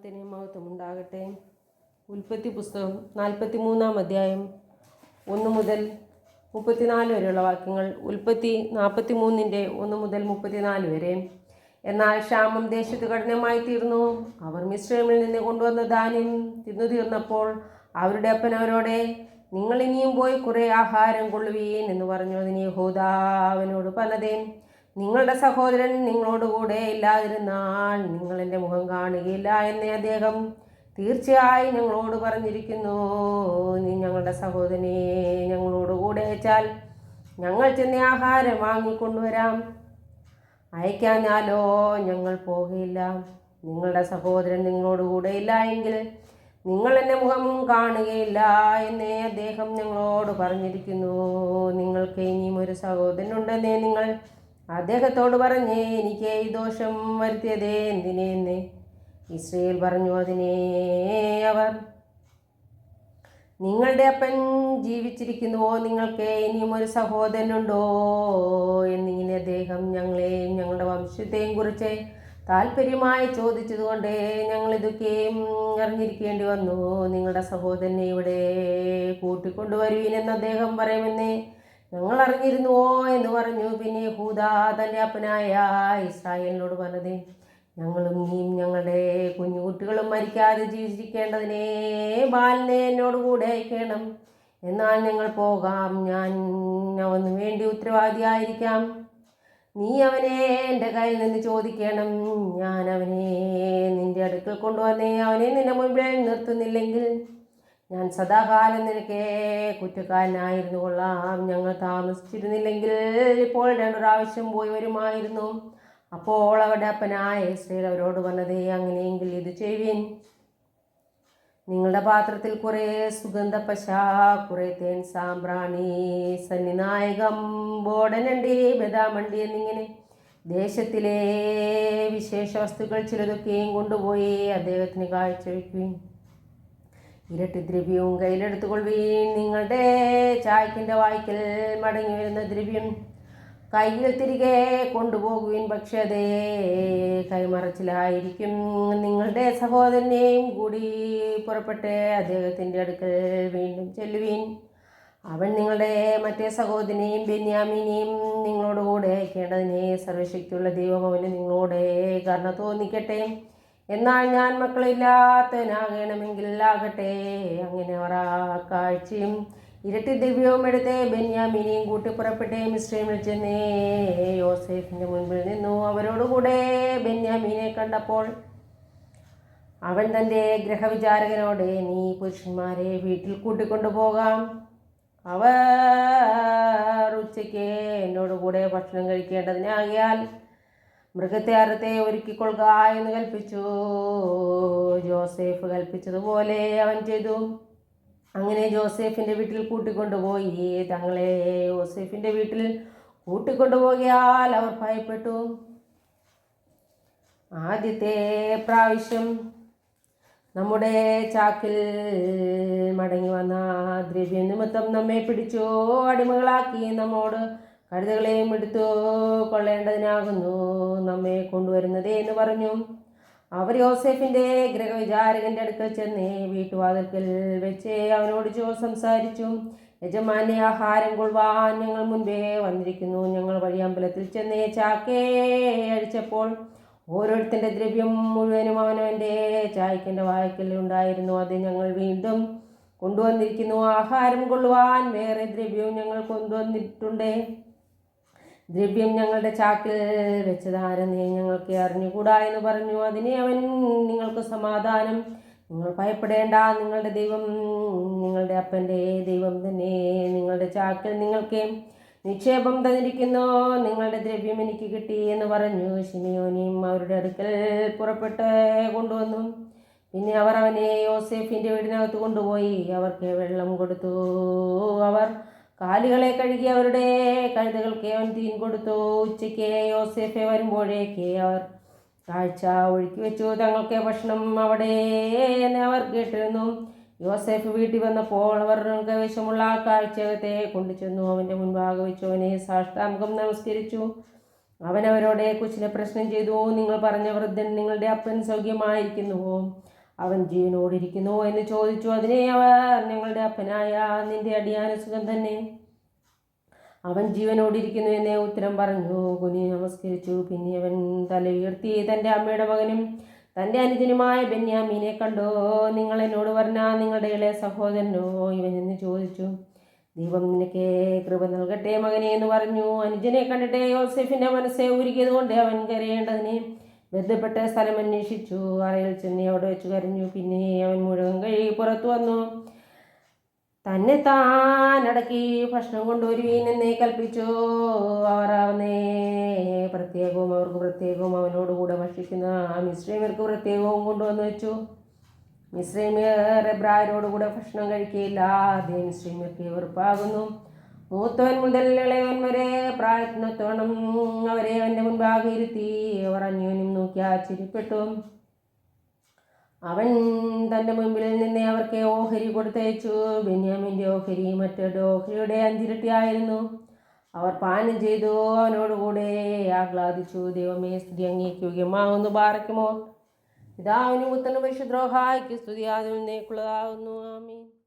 നാമത്തിന് മഹത്വം ഉണ്ടാകട്ടെ. ഉൽപ്പത്തി പുസ്തകം നാൽപ്പത്തി മൂന്നാം അധ്യായം ഒന്ന് മുതൽ മുപ്പത്തിനാല് വരെയുള്ള വാക്യങ്ങൾ ഉൽപ്പത്തി നാൽപ്പത്തി മൂന്നിന്റെ ഒന്ന് മുതൽ മുപ്പത്തിനാല് വരെ. എന്നാൽ ക്ഷാമം ദേശത്ത് കഠിനമായി തീർന്നു. അവർ മിശ്രമിൽ നിന്ന് കൊണ്ടുവന്ന ധാന്യം തിന്നു തീർന്നപ്പോൾ അവരുടെ അപ്പൻ അവരോടെ നിങ്ങൾ ഇനിയും പോയി കുറേ ആഹാരം കൊള്ളുവീൻ എന്ന് പറഞ്ഞു. അതിന് യഹൂദ അവനോട് പറഞ്ഞതേ നിങ്ങളുടെ സഹോദരൻ നിങ്ങളോടുകൂടെ ഇല്ലാതിരുന്നാൽ നിങ്ങൾ എന്റെ മുഖം കാണുകയില്ല എന്ന് അദ്ദേഹം തീർച്ചയായും ഞങ്ങളോട് പറഞ്ഞിരിക്കുന്നു. നീ ഞങ്ങളുടെ സഹോദരനെ ഞങ്ങളോട് കൂടെ അയച്ചാൽ ഞങ്ങൾ ചെന്ന് ആഹാരം വാങ്ങിക്കൊണ്ടുവരാം. അയക്കാഞ്ഞാലോ ഞങ്ങൾ പോകില്ല നിങ്ങളുടെ സഹോദരൻ നിങ്ങളോട് കൂടെ ഇല്ല എങ്കിൽ നിങ്ങൾ എന്റെ മുഖം കാണുകയില്ല എന്നേ അദ്ദേഹം ഞങ്ങളോട് പറഞ്ഞിരിക്കുന്നു. നിങ്ങൾക്ക് ഇനിയും ഒരു സഹോദരനുണ്ടെന്നേ നിങ്ങൾ അദ്ദേഹത്തോട് പറഞ്ഞേ എനിക്ക് ഈ ദോഷം വരുത്തിയതേ എന്തിനേന്ന് ഇസ്രയേൽ പറഞ്ഞു അതിനെ അവർ നിങ്ങളുടെ അപ്പൻ ജീവിച്ചിരിക്കുന്നുവോ നിങ്ങൾക്ക് ഇനിയും ഒരു സഹോദരനുണ്ടോ? എന്നിങ്ങനെ അദ്ദേഹം ഞങ്ങളെയും ഞങ്ങളുടെ വംശത്തെയും കുറിച്ച് താല്പര്യമായി ചോദിച്ചതുകൊണ്ട് ഞങ്ങൾ ഇതൊക്കെയും അറിഞ്ഞിരിക്കേണ്ടി വന്നു. നിങ്ങളുടെ സഹോദരനെ ഇവിടെ കൂട്ടിക്കൊണ്ടുവരുവീനെന്ന് അദ്ദേഹം പറയുമെന്ന് ഞങ്ങൾ അറിഞ്ഞിരുന്നുവോ എന്ന് പറഞ്ഞു. പിന്നെ ഹൂദ തന്റെ അപ്പനായ ഇസ്രായേലിനോട് പറഞ്ഞത് ഞങ്ങളും നീയും ഞങ്ങളുടെ കുഞ്ഞുകുട്ടികളും മരിക്കാതെ ജീവിച്ചിരിക്കേണ്ടതിനെ ബാലിനെ എന്നോട് കൂടെ അയക്കണം. എന്നാൽ ഞങ്ങൾ പോകാം. ഞാൻ അവന് വേണ്ടി ഉത്തരവാദിയായിരിക്കാം. നീ അവനെ എന്റെ കയ്യിൽ നിന്ന് ചോദിക്കണം. ഞാൻ അവനെ നിന്റെ അടുക്കൽ കൊണ്ടുവന്നേ. അവനെ നിന്റെ മുമ്പിൽ നിർത്തുന്നില്ലെങ്കിൽ ഞാൻ സദാകാലം നിനക്കേ കുറ്റക്കാരനായിരുന്നു കൊള്ളാം. ഞങ്ങൾ താമസിച്ചിരുന്നില്ലെങ്കിൽ ഇപ്പോൾ രണ്ടു പോയി വരുമായിരുന്നു. അപ്പോൾ അവരുടെ അപ്പനായ ഇസ്രയേൽ അവരോട് പറഞ്ഞതേ അങ്ങനെയെങ്കിൽ ഇത് ചെയ്യുവിൻ. നിങ്ങളുടെ പാത്രത്തിൽ കുറേ സുഗന്ധപശ കുറേ തേൻ സാമ്പ്രാണി സന്നിനായകം ബോടനണ്ടി ബദാമണ്ടി എന്നിങ്ങനെ ദേശത്തിലെ വിശേഷ വസ്തുക്കൾ ചിലതൊക്കെയും കൊണ്ടുപോയി അദ്ദേഹത്തിന് കാഴ്ചവെക്കുവിൻ. ഇരട്ടി ദ്രവ്യവും കയ്യിലെടുത്തുകൊള്ളുവീൻ. നിങ്ങളുടെ ചായക്കിന്റെ വായ്ക്കൽ മടങ്ങി വരുന്ന ദ്രവ്യം കയ്യിൽ തിരികെ കൊണ്ടുപോകുവിൻ. പക്ഷേ അതേ കൈമറച്ചിലായിരിക്കും. നിങ്ങളുടെ സഹോദരനെയും കൂടി പുറപ്പെട്ട് അദ്ദേഹത്തിന്റെ അടുക്കൽ വീണ്ടും ചെല്ലുവീൻ. അവൻ നിങ്ങളുടെ മറ്റേ സഹോദരനെയും ബെന്യാമിനെയും നിങ്ങളോട് കൂടെ അയക്കേണ്ടതിനെ സർവശക്തിയുള്ള ദൈവം അവന് നിങ്ങളോട് കാരണം തോന്നിക്കട്ടെ. എന്നാൽ ഞാൻ മക്കളില്ലാത്തവനാകണമെങ്കിൽ ആകട്ടെ അങ്ങനെ അവർ ആ കാഴ്ചയും ഇരട്ടി ദിവ്യവും എടുത്ത് ബെന്യാമിനെയും കൂട്ടി പുറപ്പെട്ടേ മിശ്രമിൽ ചെന്നേ. യോസേഫിന്റെ മുൻപിൽ നിന്നു അവരോടുകൂടെ ബെന്യാമിനെ കണ്ടപ്പോൾ അവൻ തന്റെ ഗ്രഹവിചാരകനോട് നീ പുരുഷന്മാരെ വീട്ടിൽ കൂട്ടിക്കൊണ്ടുപോകാം. അവർ ഉച്ചയ്ക്ക് എന്നോടുകൂടെ ഭക്ഷണം കഴിക്കേണ്ടതിനാകിയാൽ മൃഗത്തെ അറുത്തെ ഒരുക്കിക്കൊള്ളുക എന്ന് കൽപ്പിച്ചു. ജോസേഫ് കൽപ്പിച്ചതുപോലെ അവൻ ചെയ്തു. അങ്ങനെ ജോസേഫിന്റെ വീട്ടിൽ കൂട്ടിക്കൊണ്ടുപോയി. തങ്ങളെ ജോസേഫിന്റെ വീട്ടിൽ കൂട്ടിക്കൊണ്ടുപോകിയാൽ അവർ ഭയപ്പെട്ടു. ആദ്യത്തെ പ്രാവശ്യം നമ്മുടെ ചാക്കിൽ മടങ്ങി വന്ന ദ്രവ്യ നിമിത്തം നമ്മെ പിടിച്ചോ. അടിമകളാക്കി നമ്മോട് കഴുതകളെയും എടുത്തു കൊള്ളേണ്ടതിനാകുന്നു. നമ്മെ കൊണ്ടുവരുന്നത് എന്ന് പറഞ്ഞു. അവർ യോസെഫിന്റെ ഗ്രഹവിചാരകന്റെ അടുക്കൽ ചെന്ന് വീട്ടുവാതിൽക്കൽ വെച്ച് അവനോട് ചോ സംസാരിച്ചു. യജമാനെ ആഹാരം കൊള്ളുവാൻ ഞങ്ങൾ മുൻപേ വന്നിരിക്കുന്നു. ഞങ്ങൾ വഴിയമ്പലത്തിൽ ചെന്ന് ചാക്കേ അഴിച്ചപ്പോൾ ഓരോരുത്തന്റെ ദ്രവ്യം മുഴുവനും അവനവന്റെ ചായക്കന്റെ വായ്ക്കൽ ഉണ്ടായിരുന്നു. അത് ഞങ്ങൾ വീണ്ടും കൊണ്ടുവന്നിരിക്കുന്നു. ആഹാരം കൊള്ളുവാൻ വേറെ ദ്രവ്യവും ഞങ്ങൾ കൊണ്ടുവന്നിട്ടുണ്ട്. ദ്രവ്യം ഞങ്ങളുടെ ചാക്കിൽ വെച്ചതാരെന്ന് ഞങ്ങൾക്ക് അറിഞ്ഞുകൂടാ എന്ന് പറഞ്ഞു. അതിനെ അവൻ നിങ്ങൾക്ക് സമാധാനം. നിങ്ങൾ ഭയപ്പെടേണ്ട. നിങ്ങളുടെ ദൈവം നിങ്ങളുടെ അപ്പന്റെ ദൈവം തന്നെ. നിങ്ങളുടെ ചാക്കിൽ നിങ്ങൾക്ക് നിക്ഷേപം തന്നിരിക്കുന്നു. നിങ്ങളുടെ ദ്രവ്യം എനിക്ക് കിട്ടി എന്ന് പറഞ്ഞു. ശിമിയോനിയും അവരുടെ അടുക്കൽ പുറപ്പെട്ട് കൊണ്ടുവന്നു. പിന്നെ അവർ അവനെ യോസേഫിന്റെ വീടിനകത്ത് കൊണ്ടുപോയി. അവർക്ക് വെള്ളം കൊടുത്തു. അവർ കാലുകളെ കഴുകി അവരുടെ കഴുതകൾക്ക് അവൻ തീൻ കൊടുത്തു. ഉച്ചയ്ക്ക് യോസേഫെ വരുമ്പോഴേക്ക് അവർ കാഴ്ച ഒഴുക്കി വെച്ചു. തങ്ങൾക്ക് ഭക്ഷണം അവിടെ അവർ കേട്ടിരുന്നു. യോസേഫ് വീട്ടിൽ വന്നപ്പോൾ അവർ കൈവശമുള്ള കാഴ്ചകത്തെ കൊണ്ടുചെന്നു. അവന്റെ മുൻപാകെ വെച്ചു. അവനെ സാഷ്ടാംഗം നമസ്കരിച്ചു. അവനവരോടെ കൊച്ചിനെ പ്രശ്നം ചെയ്തു. നിങ്ങൾ പറഞ്ഞ വൃദ്ധൻ നിങ്ങളുടെ അപ്പൻ സൗഖ്യമായിരിക്കുന്നുവോ? അവൻ ജീവനോടിരിക്കുന്നു എന്ന് ചോദിച്ചു. അതിനെ അവർ ഞങ്ങളുടെ അപ്പനായ നിന്റെ അടിയാന സുഖം തന്നെ. അവൻ ജീവനോടിരിക്കുന്നു എന്നേ ഉത്തരം പറഞ്ഞു. കുനി നമസ്കരിച്ചു. പിന്നെ അവൻ തല ഉയർത്തി തന്റെ അമ്മയുടെ മകനും തന്റെ അനുജനുമായ ബെന്യാമീനെ കണ്ടോ. നിങ്ങൾ എന്നോട് പറഞ്ഞ നിങ്ങളുടെ ഇളയ സഹോദരനോ? ഇവൻ എന്ന് ചോദിച്ചു. ദൈവം നിനക്ക് കൃപ നൽകട്ടെ മകനെ എന്ന് പറഞ്ഞു. അനുജനെ കണ്ടിട്ട് യോസെഫിന്റെ മനസ്സെ ഉരുകിയത് അവൻ കരയേണ്ടതിനെ ബന്ധപ്പെട്ട സ്ഥലം അന്വേഷിച്ചു. അറയിൽ ചെന്ന് അവിടെ വെച്ച് കരഞ്ഞു. പിന്നെ അവൻ മുഴുവൻ കഴുകി പുറത്തു വന്നു. തന്നെ താനടക്കി ഭക്ഷണം കൊണ്ടുവരുവീൻ എന്നേ കൽപ്പിച്ചു. അവർ അവനെ പ്രത്യേകവും അവർക്ക് പ്രത്യേകവും അവനോട് കൂടെ ഭക്ഷിക്കുന്ന മിശ്രീമർക്ക് പ്രത്യേകവും കൊണ്ടുവന്ന് വെച്ചു. മിശ്രീമിയർ എബ്രായരോടുകൂടെ ഭക്ഷണം കഴിക്കുകയില്ല. അതേ മിശ്രീമിയർക്ക് വെറുപ്പാകുന്നു. മൂത്തവൻ മുതൽ ഇളയവൻ വരെ പ്രായത്തിനൊത്തോണം അവരെ അവന്റെ മുൻപാകെ ഇരുത്തി അവർ അന്യോന്യം നോക്കി ആശ്ചര്യപ്പെട്ടു. അവൻ തന്റെ മുൻപിൽ നിന്ന് അവർക്ക് ഓഹരി കൊടുത്തയച്ചു. ബെന്യാമിന്റെ ഓഹരി മറ്റൊരു ഓഹരിയുടെ അഞ്ചിരട്ടിയായിരുന്നു. അവർ പാനം ചെയ്തു. അവനോടുകൂടെ ആഹ്ലാദിച്ചു. ദൈവമേ സ്ത്രീ അംഗീകരിക്കുകയുമാവുന്നു പാറയ്ക്കുമോ പിതാവിനും പുത്രനും പരിശുദ്രോഹായിക്ക് സ്തുതി ആദ്യം എന്നേക്കുള്ളതാകുന്നു. ആമീൻ.